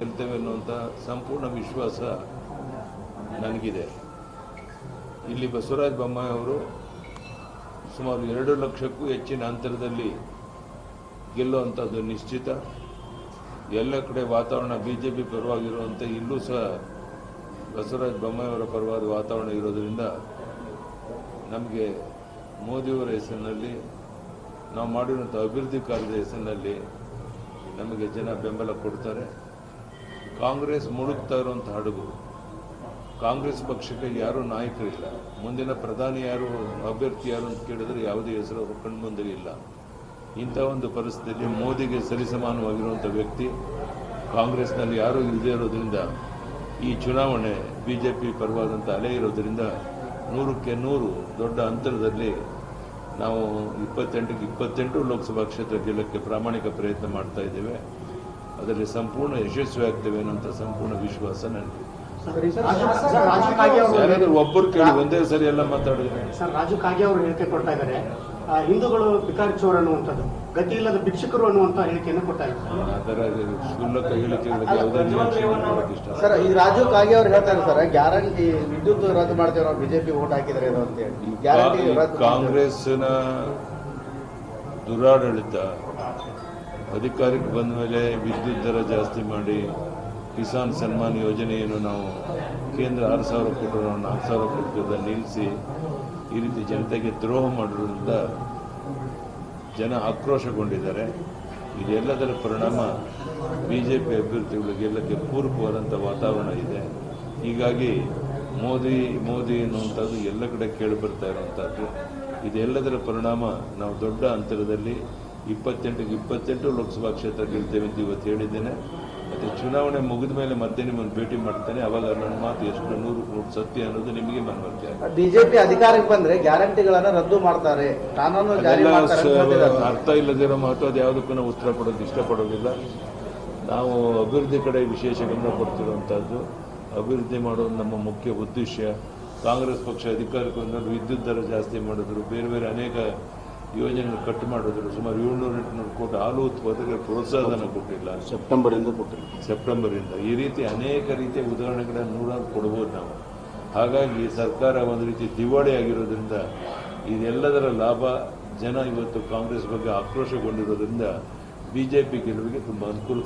ಗೆಲ್ತೇವೆ ಅನ್ನುವಂಥ ಸಂಪೂರ್ಣ ವಿಶ್ವಾಸ ನನಗಿದೆ. ಇಲ್ಲಿ ಬಸವರಾಜ ಬೊಮ್ಮಾಯಿ ಅವರು ಸುಮಾರು ಎರಡು ಲಕ್ಷಕ್ಕೂ ಹೆಚ್ಚಿನ ಅಂತರದಲ್ಲಿ ಗೆಲ್ಲುವಂಥದ್ದು ನಿಶ್ಚಿತ. ಎಲ್ಲ ಕಡೆ ವಾತಾವರಣ ಬಿ ಜೆ ಪಿ ಪರವಾಗಿರುವಂಥ ಇಲ್ಲೂ ಸಹ ಬಸವರಾಜ ಬೊಮ್ಮಾಯಿ ಅವರ ಪರವಾದ ವಾತಾವರಣ ಇರೋದರಿಂದ ನಮಗೆ ಮೋದಿಯವರ ಹೆಸರಿನಲ್ಲಿ, ನಾವು ಮಾಡಿರುವಂಥ ಅಭಿವೃದ್ಧಿ ಕಾರ್ಯದ ಹೆಸರಿನಲ್ಲಿ ನಮಗೆ ಜನ ಬೆಂಬಲ ಕೊಡ್ತಾರೆ. ಕಾಂಗ್ರೆಸ್ ಮುಳುಗ್ತಾ ಇರುವಂಥ ಹಡಗು. ಕಾಂಗ್ರೆಸ್ ಪಕ್ಷಕ್ಕೆ ಯಾರೂ ನಾಯಕರಿಲ್ಲ ಮುಂದಿನ ಪ್ರಧಾನಿ ಯಾರು, ಅಭ್ಯರ್ಥಿ ಯಾರು ಅಂತ ಕೇಳಿದ್ರೆ ಯಾವುದೇ ಹೆಸರು ಅವರು ಇಲ್ಲ. ಇಂಥ ಒಂದು ಪರಿಸ್ಥಿತಿಯಲ್ಲಿ ಮೋದಿಗೆ ಸರಿಸಮಾನವಾಗಿರುವಂಥ ವ್ಯಕ್ತಿ. ಕಾಂಗ್ರೆಸ್ನಲ್ಲಿ ಯಾರೂ ಇಲ್ಲದೇ ಇರೋದ್ರಿಂದ, ಈ ಚುನಾವಣೆ ಬಿ ಜೆ ಪಿ ಪರವಾದಂಥ ಅಲೆ ಇರೋದ್ರಿಂದ ನೂರಕ್ಕೆ ನೂರು ದೊಡ್ಡ ಅಂತರದಲ್ಲಿ ನಾವು ಇಪ್ಪತ್ತೆಂಟಕ್ಕೆ ಇಪ್ಪತ್ತೆಂಟು ಲೋಕಸಭಾ ಕ್ಷೇತ್ರ ಗೆಲ್ಲಕ್ಕೆ ಪ್ರಾಮಾಣಿಕ ಪ್ರಯತ್ನ ಮಾಡ್ತಾ ಇದ್ದೇವೆ. ಅದರಲ್ಲಿ ಸಂಪೂರ್ಣ ಯಶಸ್ವಿ ಆಗ್ತೇವೆ ಅನ್ನೋಂಥ ಸಂಪೂರ್ಣ ವಿಶ್ವಾಸ ನನಗೆ ರಾಜು- ಸರ್ ರಾಜು ಕಾಗೆ ಅವರು ಯಾರಾದ್ರೂ ಒಬ್ಬರು ಕೇಳಿ ಒಂದೇ ಸರಿ ಎಲ್ಲ ಮಾತಾಡಿದ್ರೆ. ಸರ್ ರಾಜು ಕಾಗೆ ಅವರು ಹೇಳಿಕೆ ಕೊಡ್ತಾ ಇದಾರೆ ಆ, ಹಿಂದೂಗಳು ಭಿಕಾರಿ ಚೋರ್ ಅನ್ನುವಂಥದ್ದು ಗತಿ ಇಲ್ಲದ ಭಿಕ್ಷಕರು ಅನ್ನುವಂತ ಹೇಳಿಕೆಯನ್ನು ಕೊಡ್ತಾ ಇದ್ದಾರೆ. ಅದರ ಕ್ಷುಲ್ಲಕ ಹೇಳಿಕೆಗಳಿಗೆ ಯಾವುದೇ ಇಷ್ಟ ಸರ್ ಈ ರಾಜು ಕಾಗೆ ಅವ್ರು ಹೇಳ್ತಾರೆ ಸರ್ ಗ್ಯಾರಂಟಿ ವಿದ್ಯುತ್ ರದ್ದು ಮಾಡ್ತೇವೆ ನಾವು ಬಿಜೆಪಿ ಓಟ್ ಹಾಕಿದ್ರೆ ಏನು ಅಂತ ಹೇಳಿ. ಗ್ಯಾರಂಟಿ ಕಾಂಗ್ರೆಸ್ ರದ್ದು ಮಾಡ್ತೇವೆ. ಕಾಂಗ್ರೆಸ್ಸಿನ ದುರಾಡಳಿತ ಅಧಿಕಾರಕ್ಕೆ ಬಂದ ಮೇಲೆ ವಿದ್ಯುತ್ ದರ ಜಾಸ್ತಿ ಮಾಡಿ ಕಿಸಾನ್ ಸನ್ಮಾನ್ ಯೋಜನೆಯನ್ನು ನಾವು ಕೇಂದ್ರ ಆರು ಸಾವಿರ ಕೋಟಿ ನಾಲ್ಕು ಸಾವಿರ ಕೋಟಿ ನಿಲ್ಲಿಸಿ ಈ ರೀತಿ ಜನತೆಗೆ ದ್ರೋಹ ಮಾಡಿರೋದ್ರಿಂದ ಜನ ಆಕ್ರೋಶಗೊಂಡಿದ್ದಾರೆ. ಇದೆಲ್ಲದರ ಪರಿಣಾಮ ಬಿ ಜೆ ಪಿ ಅಭ್ಯರ್ಥಿಗಳು ಗೆಲ್ಲಕ್ಕೆ ಪೂರಕವಾದಂಥ ವಾತಾವರಣ ಇದೆ. ಹೀಗಾಗಿ ಮೋದಿ ಮೋದಿ ಅನ್ನುವಂಥದ್ದು ಎಲ್ಲ ಕಡೆ ಕೇಳಿಬರ್ತಾ ಇರುವಂಥದ್ದು. ಇದೆಲ್ಲದರ ಪರಿಣಾಮ ನಾವು ದೊಡ್ಡ ಅಂತರದಲ್ಲಿ ಇಪ್ಪತ್ತೆಂಟಿಗೆ ಇಪ್ಪತ್ತೆಂಟು ಲೋಕಸಭಾ ಕ್ಷೇತ್ರ ಗೆಲ್ತೇವೆ ಅಂತ ಇವತ್ತು ಹೇಳಿದ್ದೇನೆ. ಮತ್ತು ಚುನಾವಣೆ ಮುಗಿದ ಮೇಲೆ ಮತ್ತೆ ನಿಮ್ಮನ್ನು ಭೇಟಿ ಮಾಡ್ತೇನೆ. ಅವಾಗ ನನ್ನ ಮಾತು ಎಷ್ಟು ನೂರು ನೂರು ಸತ್ಯ ಅನ್ನೋದು ನಿಮಗೆ ಮನವರಿಕೆ. ಬಿಜೆಪಿ ಅಧಿಕಾರಕ್ಕೆ ಬಂದ್ರೆ ಗ್ಯಾರಂಟಿಗಳನ್ನ ರದ್ದು ಮಾಡ್ತಾರೆ. ಕಾನೂನು ಅರ್ಥ ಇಲ್ಲದಿರೋ ಮಾತು ಅದು ಯಾವುದಕ್ಕೂ ನಾವು ಉತ್ತರ ಕೊಡೋದು ಇಷ್ಟಪಡೋದಿಲ್ಲ ನಾವು ಅಭಿವೃದ್ಧಿ ಕಡೆ ವಿಶೇಷ ಗಮನ ಕೊಡ್ತಿರುವಂಥದ್ದು. ಅಭಿವೃದ್ಧಿ ಮಾಡೋದು ನಮ್ಮ ಮುಖ್ಯ ಉದ್ದೇಶ. ಕಾಂಗ್ರೆಸ್ ಪಕ್ಷ ಅಧಿಕಾರಕ್ಕೆ ಬಂದರೂ ವಿದ್ಯುತ್ ದರ ಜಾಸ್ತಿ ಮಾಡಿದ್ರು. ಬೇರೆ ಬೇರೆ ಅನೇಕ ಯೋಜನೆಗಳು ಕಟ್ ಮಾಡಿದ್ರು. ಸುಮಾರು ಏಳ್ನೂರು ಎಂಟುನೂರು ಕೋಟಿ ಹಾಲು ಉತ್ಪಾದಕರಿಗೆ ಪ್ರೋತ್ಸಾಹನ ಕೊಟ್ಟಿಲ್ಲ. ಸೆಪ್ಟೆಂಬರ್ ಇಂದ ಕೊಟ್ಟಿಲ್ಲ. ಸೆಪ್ಟೆಂಬರಿಂದ. ಈ ರೀತಿ ಅನೇಕ ರೀತಿಯ ಉದಾಹರಣೆಗಳನ್ನು ನೂರಾರು ಕೊಡ್ಬೋದು ನಾವು. ಹಾಗಾಗಿ ಸರ್ಕಾರ ಒಂದು ರೀತಿ ದಿವಾಳಿ ಆಗಿರೋದ್ರಿಂದ ಇದೆಲ್ಲದರ ಲಾಭ ಜನ ಇವತ್ತು ಕಾಂಗ್ರೆಸ್ ಬಗ್ಗೆ ಆಕ್ರೋಶಗೊಂಡಿರೋದ್ರಿಂದ ಬಿಜೆಪಿ ಗೆಲುವಿಗೆ ತುಂಬ ಅನುಕೂಲ